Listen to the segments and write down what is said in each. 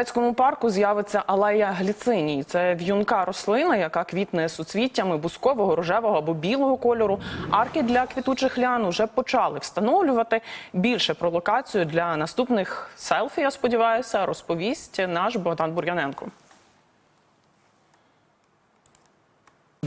Сирецькому парку з'явиться алея гліциній. Це в'юнка рослина, яка квітне суцвіттями бускового, рожевого або білого кольору. Арки для квітучих лян уже почали встановлювати. Більше про локацію для наступних селфі, я сподіваюся, розповість наш Богдан Бур'яненко.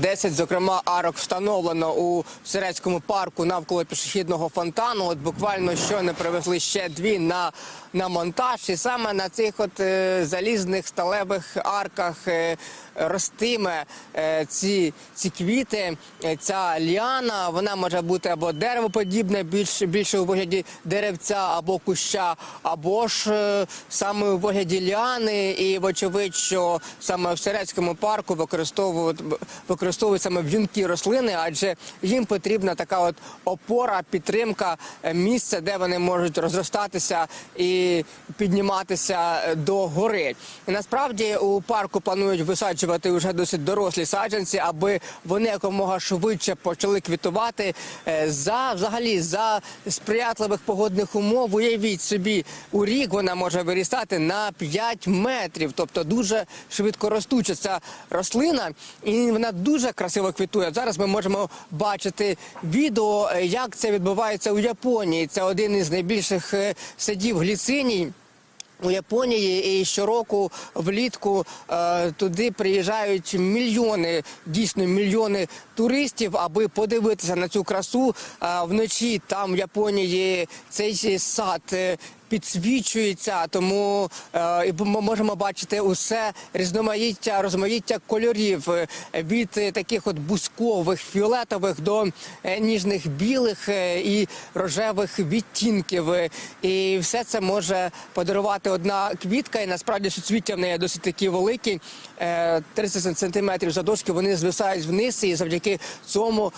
10, зокрема, арок встановлено у Сирецькому парку навколо пішохідного фонтану. От буквально щойно привезли ще дві на, на монтаж. І саме на цих от е, залізних сталевих арках е, ростиме е, ці, ці квіти. Е, Ця ліана, вона може бути або деревоподібне, більш, більше у вигляді деревця або куща, або ж е, саме у вигляді ліани. І вочевидь, що саме в Сирецькому парку використовують використовують саме в'юнкі рослини, адже їм потрібна така от опора, підтримка, е, місце, де вони можуть розростатися і підніматися е, до гори. І насправді у парку планують висаджувати вже досить дорослі саджанці, аби вони якомога швидше почали квітувати Е, за взагалі за сприятливих погодних умов. Уявіть собі, у рік вона може вирістати на 5 метрів, тобто дуже швидко ростуча ця рослина, і вона дуже красиво квітує. Зараз ми можемо бачити відео, е, як це відбувається у Японії. Це один із найбільших е, садів гліциній. У Японії і щороку влітку е, туди приїжджають мільйони, дійсно мільйони туристів, аби подивитися на цю красу. Е, вночі там в Японії цей сад. Підсвічується, тому е, і ми можемо бачити усе різноманіття, розмаїття кольорів е, від таких от бускових, фіолетових до е, ніжних білих і рожевих відтінків. І все це може подарувати одна квітка. І насправді суцвіття в неї досить такі великі. Е, 30 сантиметрів задовжки вони звисають вниз, і завдяки цьому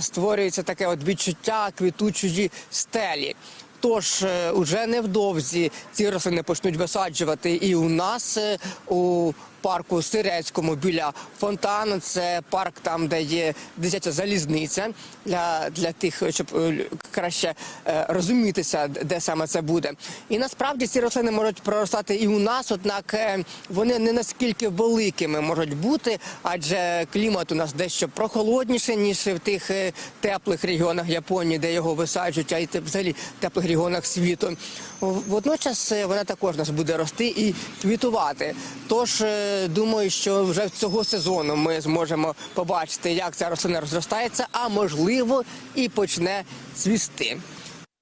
створюється таке от відчуття квітучої стелі. Тож е, уже невдовзі ці рослини почнуть висаджувати і у нас е, у парку Сирецькому біля фонтану. Це парк там, де є дитяча залізниця для, для тих, щоб е, краще е, розумітися, де саме це буде. І насправді ці рослини можуть проростати і у нас, однак е, вони не наскільки великими можуть бути, адже клімат у нас дещо прохолодніше ніж в тих теплих регіонах Японії, де його висаджують, а й взагалі теплих регіонах світу. Водночас вона також у нас буде рости і квітувати. Тож думаю, що вже цього сезону ми зможемо побачити, як ця рослина розростається, а можливо і почне цвісти.